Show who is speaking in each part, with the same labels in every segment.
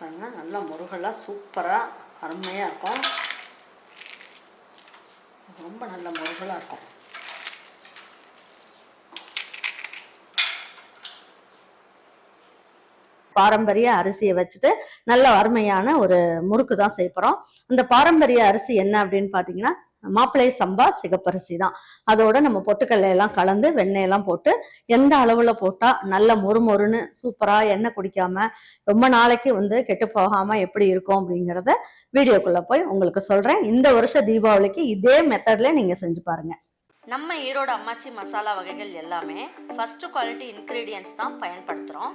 Speaker 1: பாருங்க நல்லா முருகெல்லாம் சூப்பராக அருமையாக இருக்கும் ரொம்ப நல்ல முருகலாக இருக்கும் பாரம்பரிய அரிசியை வச்சுட்டு நல்ல அருமையான ஒரு முறுக்கு தான் செய்ய போகிறோம் அந்த பாரம்பரிய அரிசி என்ன அப்படின்னு பார்த்தீங்கன்னா மாப்பிள்ளை சம்பா சிகப்பரிசி தான் அதோட நம்ம பொட்டுக்கல்லை எல்லாம் கலந்து வெண்ணெயெல்லாம் போட்டு எந்த அளவுல போட்டா நல்ல மொறு மொறுன்னு சூப்பரா எண்ணெய் குடிக்காம ரொம்ப நாளைக்கு வந்து கெட்டு போகாம எப்படி இருக்கும் அப்படிங்கிறத வீடியோக்குள்ள போய் உங்களுக்கு சொல்றேன் இந்த வருஷ தீபாவளிக்கு இதே மெத்தட்ல நீங்க செஞ்சு பாருங்க நம்ம ஈரோடு அம்மாச்சி மசாலா வகைகள் எல்லாமே ஃபர்ஸ்ட் குவாலிட்டி இன்க்ரீடியன்ஸ் தான் பயன்படுத்துகிறோம்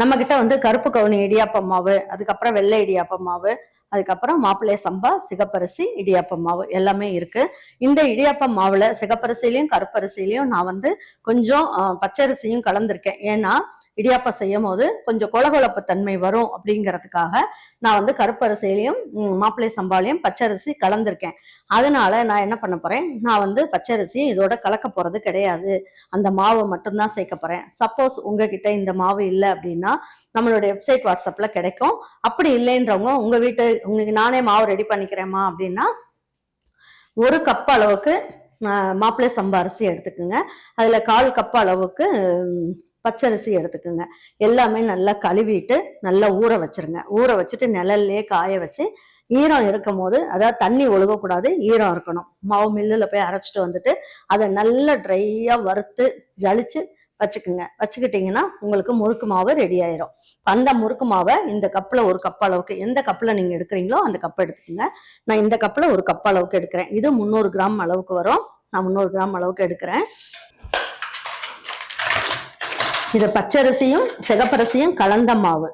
Speaker 1: நம்ம கிட்ட வந்து கருப்பு கவுனி இடியாப்பம் மாவு அதுக்கப்புறம் வெள்ளை இடியாப்பம் மாவு அதுக்கப்புறம் மாப்பிள்ளைய சம்பா சிகப்பரிசி இடியாப்பம் மாவு எல்லாமே இருக்கு இந்த இடியாப்பம் மாவுல சிகப்பரிசிலையும் கருப்பரிசிலையும் நான் வந்து கொஞ்சம் பச்சரிசியும் கலந்திருக்கேன் ஏன்னா இடியாப்பம் செய்யும் போது கொஞ்சம் கொலகொலப்பு தன்மை வரும் அப்படிங்கிறதுக்காக நான் வந்து கருப்பரிசிலையும் மாப்பிள்ளை சம்பாலையும் பச்சரிசி கலந்துருக்கேன் அதனால நான் என்ன பண்ண போறேன் நான் வந்து பச்சரிசி இதோட கலக்க போறது கிடையாது அந்த மாவு மட்டும்தான் சேர்க்க போறேன் சப்போஸ் உங்ககிட்ட இந்த மாவு இல்லை அப்படின்னா நம்மளுடைய வெப்சைட் வாட்ஸ்அப்ல கிடைக்கும் அப்படி இல்லைன்றவங்க உங்க வீட்டு உங்களுக்கு நானே மாவு ரெடி பண்ணிக்கிறேம்மா அப்படின்னா ஒரு கப் அளவுக்கு மாப்பிள்ளை சம்பா அரிசி எடுத்துக்கோங்க அதில் கால் கப் அளவுக்கு பச்சரிசி எடுத்துக்கோங்க எல்லாமே நல்லா கழுவிட்டு நல்லா ஊற வச்சிருங்க ஊற வச்சுட்டு நிழல்லே காய வச்சு ஈரம் இருக்கும் போது அதாவது தண்ணி ஒழுகக்கூடாது ஈரம் இருக்கணும் மாவு மில்லில் போய் அரைச்சிட்டு வந்துட்டு அதை நல்லா ட்ரையாக வறுத்து ஜலிச்சு வச்சுக்குங்க வச்சுக்கிட்டிங்கன்னா உங்களுக்கு முறுக்கு மாவு ரெடி ஆயிரும் அந்த முறுக்கு மாவை இந்த கப்பில் ஒரு கப் அளவுக்கு எந்த கப்பில் நீங்கள் எடுக்கிறீங்களோ அந்த கப்பை எடுத்துக்கோங்க நான் இந்த கப்பில் ஒரு கப் அளவுக்கு எடுக்கிறேன் இது முந்நூறு கிராம் அளவுக்கு வரும் நான் முந்நூறு கிராம் அளவுக்கு எடுக்கிறேன் இத பச்சரிசியும் சிகப்பரிசியும் கலந்த மாவு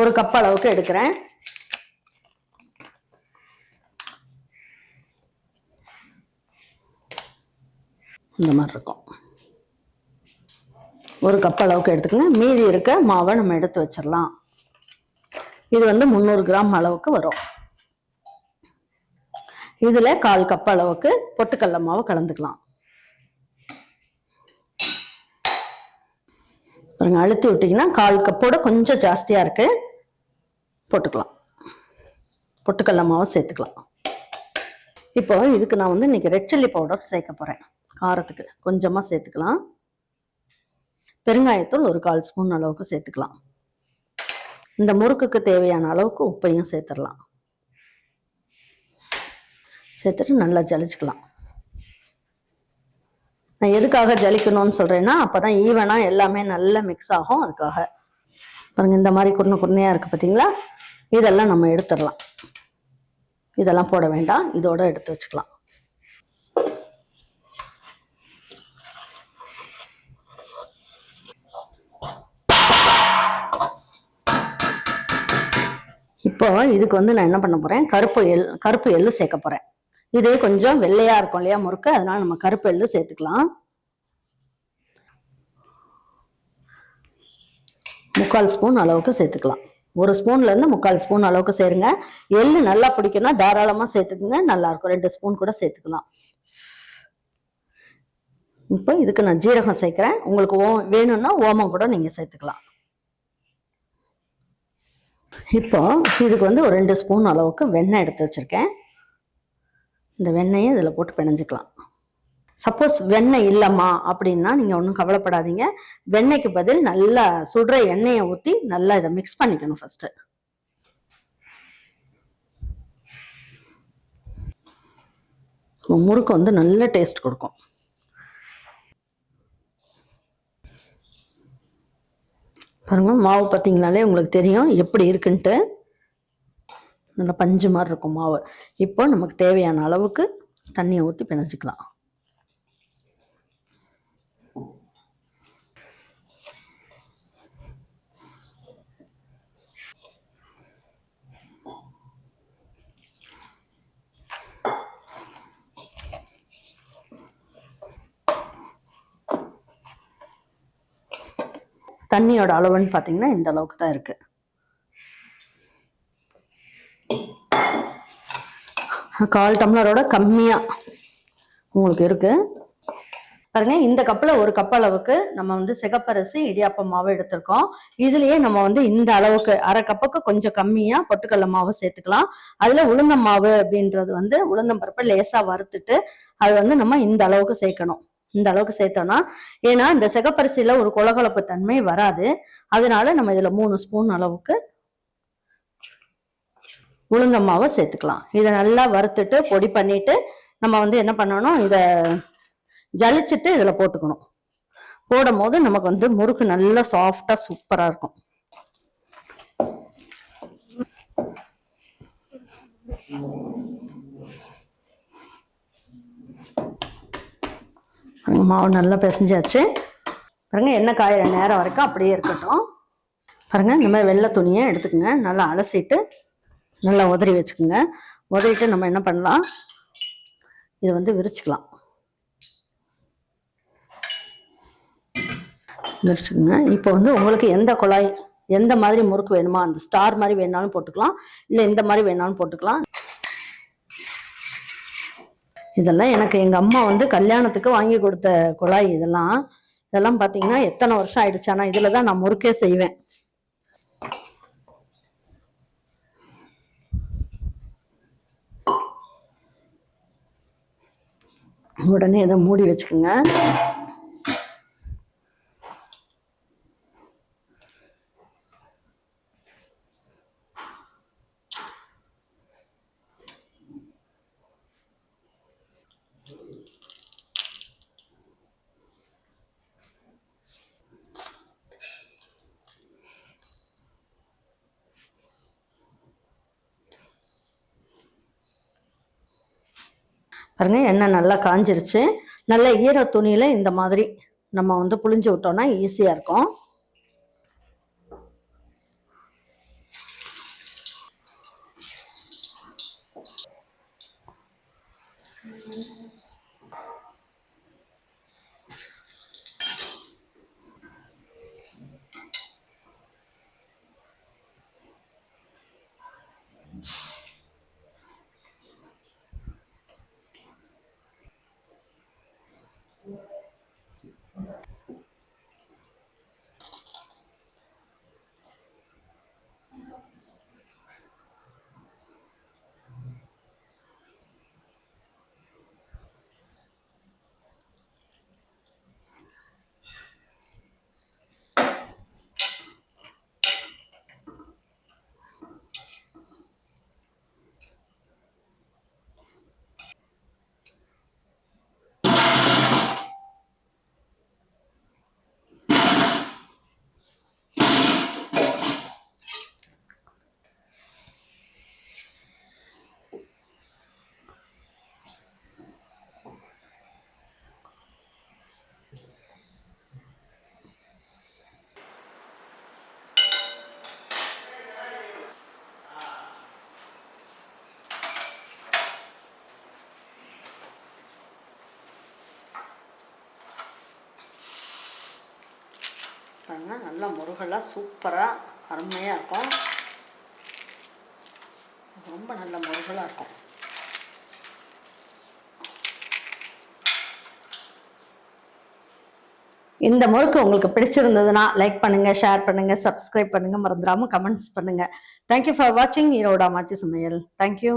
Speaker 1: ஒரு கப் அளவுக்கு எடுக்கிறேன் இந்த மாதிரி இருக்கும் ஒரு கப் அளவுக்கு எடுத்துக்கலாம் மீதி இருக்க மாவை நம்ம எடுத்து வச்சிடலாம் இது வந்து முந்நூறு கிராம் அளவுக்கு வரும் இதில் கால் கப் அளவுக்கு பொட்டுக்கடல மாவு கலந்துக்கலாம் பாருங்க அழுத்தி விட்டிங்கன்னா கால் கப்போட கொஞ்சம் ஜாஸ்தியாக இருக்குது போட்டுக்கலாம் பொட்டுக்கல்ல சேர்த்துக்கலாம் இப்போ இதுக்கு நான் வந்து இன்றைக்கி ரெட் சில்லி பவுடர் சேர்க்க போகிறேன் காரத்துக்கு கொஞ்சமாக சேர்த்துக்கலாம் பெருங்காயத்தூள் ஒரு கால் ஸ்பூன் அளவுக்கு சேர்த்துக்கலாம் இந்த முறுக்குக்கு தேவையான அளவுக்கு உப்பையும் சேர்த்துடலாம் சேர்த்துட்டு நல்லா ஜலிச்சுக்கலாம் நான் எதுக்காக ஜலிக்கணும்னு சொல்கிறேன்னா அப்போ தான் ஈவனாக எல்லாமே நல்லா மிக்ஸ் ஆகும் அதுக்காக பாருங்கள் இந்த மாதிரி குருணை குருணையாக இருக்குது பார்த்தீங்களா இதெல்லாம் நம்ம எடுத்துடலாம் இதெல்லாம் போட வேண்டாம் இதோட எடுத்து வச்சுக்கலாம் இப்போ இதுக்கு வந்து நான் என்ன பண்ண போகிறேன் கருப்பு எள் கருப்பு எள்ளு சேர்க்க போகிறேன் இது கொஞ்சம் வெள்ளையா இருக்கும் இல்லையா முறுக்கு அதனால நம்ம கருப்பு எழுந்து சேர்த்துக்கலாம் முக்கால் ஸ்பூன் அளவுக்கு சேர்த்துக்கலாம் ஒரு ஸ்பூன்லேருந்து முக்கால் ஸ்பூன் அளவுக்கு சேருங்க எள்ளு நல்லா பிடிக்கும்னா தாராளமாக நல்லா நல்லாயிருக்கும் ரெண்டு ஸ்பூன் கூட சேர்த்துக்கலாம் இப்போ இதுக்கு நான் ஜீரகம் சேர்க்குறேன் உங்களுக்கு ஓ வேணும்னா ஓமம் கூட நீங்கள் சேர்த்துக்கலாம் இப்போ இதுக்கு வந்து ஒரு ரெண்டு ஸ்பூன் அளவுக்கு வெண்ணெய் எடுத்து வச்சுருக்கேன் இந்த வெண்ணெயை இதில் போட்டு பிணைஞ்சிக்கலாம் சப்போஸ் வெண்ணெய் இல்லைம்மா அப்படின்னா நீங்கள் ஒன்றும் கவலைப்படாதீங்க வெண்ணெய்க்கு பதில் நல்லா சுடுற எண்ணெயை ஊற்றி நல்லா இதை மிக்ஸ் பண்ணிக்கணும் ஃபஸ்ட்டு முறுக்கு வந்து நல்ல டேஸ்ட் கொடுக்கும் பாருங்க மாவு பார்த்தீங்கனாலே உங்களுக்கு தெரியும் எப்படி இருக்குன்ட்டு நல்லா பஞ்சு மாதிரி இருக்கும் மாவு இப்போ நமக்கு தேவையான அளவுக்கு தண்ணியை ஊற்றி பிணைஞ்சிக்கலாம் தண்ணியோட அளவுன்னு பார்த்தீங்கன்னா இந்த அளவுக்கு தான் இருக்குது கால் டம்ளரோட கம்மியாக உங்களுக்கு இருக்குது பாருங்க இந்த கப்பில் ஒரு கப் அளவுக்கு நம்ம வந்து சிகப்பரிசி இடியாப்ப மாவு எடுத்திருக்கோம் இதுலயே நம்ம வந்து இந்த அளவுக்கு அரை கப்புக்கு கொஞ்சம் கம்மியா பொட்டுக்கடல மாவு சேர்த்துக்கலாம் அதுல உளுந்தம் மாவு அப்படின்றது வந்து உளுந்தம் பருப்பை லேசா வறுத்துட்டு அது வந்து நம்ம இந்த அளவுக்கு சேர்க்கணும் இந்த அளவுக்கு சேர்த்தோம்னா ஏன்னா இந்த சிகப்பரிசியில ஒரு குலகலப்பு தன்மை வராது அதனால நம்ம இதுல மூணு ஸ்பூன் அளவுக்கு உளுந்தம்மாவை சேர்த்துக்கலாம் இதை நல்லா வறுத்துட்டு பொடி பண்ணிட்டு நம்ம வந்து என்ன பண்ணணும் இதை ஜலிச்சுட்டு இதில் போட்டுக்கணும் போடும் போது நமக்கு வந்து முறுக்கு நல்லா சாஃப்டாக சூப்பராக இருக்கும் மாவு நல்லா பிசைஞ்சாச்சு பாருங்க என்ன காயிற நேரம் வரைக்கும் அப்படியே இருக்கட்டும் பாருங்க இந்த மாதிரி வெள்ளை துணியை எடுத்துக்கங்க நல்லா அலசிட்டு நல்லா உதறி வச்சுக்கோங்க உதறிட்டு நம்ம என்ன பண்ணலாம் இதை வந்து விரிச்சுக்கலாம் விரிச்சுக்கோங்க இப்போ வந்து உங்களுக்கு எந்த குழாய் எந்த மாதிரி முறுக்கு வேணுமா அந்த ஸ்டார் மாதிரி வேணாலும் போட்டுக்கலாம் இல்லை எந்த மாதிரி வேணாலும் போட்டுக்கலாம் இதெல்லாம் எனக்கு எங்கள் அம்மா வந்து கல்யாணத்துக்கு வாங்கி கொடுத்த குழாய் இதெல்லாம் இதெல்லாம் பார்த்தீங்கன்னா எத்தனை வருஷம் ஆயிடுச்சு ஆனால் இதில் தான் நான் முறுக்கே செய்வேன் உடனே இதை மூடி வச்சுக்கோங்க பாருங்கள் எண்ணெய் நல்லா காஞ்சிருச்சு நல்ல ஈர துணியில் இந்த மாதிரி நம்ம வந்து புளிஞ்சு விட்டோம்னா ஈஸியாக இருக்கும் Thank you. பாருங்கள் நல்லா முருகலாக சூப்பராக அருமையாக இருக்கும் ரொம்ப நல்ல முருகலாக இருக்கும் இந்த முறுக்கு உங்களுக்கு பிடிச்சிருந்ததுன்னா லைக் பண்ணுங்க ஷேர் பண்ணுங்க சப்ஸ்கிரைப் பண்ணுங்க மறந்துடாம கமெண்ட்ஸ் பண்ணுங்க தேங்க்யூ ஃபார் வாட்சிங் ஈரோடா மாச்சி சமையல் தேங்க்யூ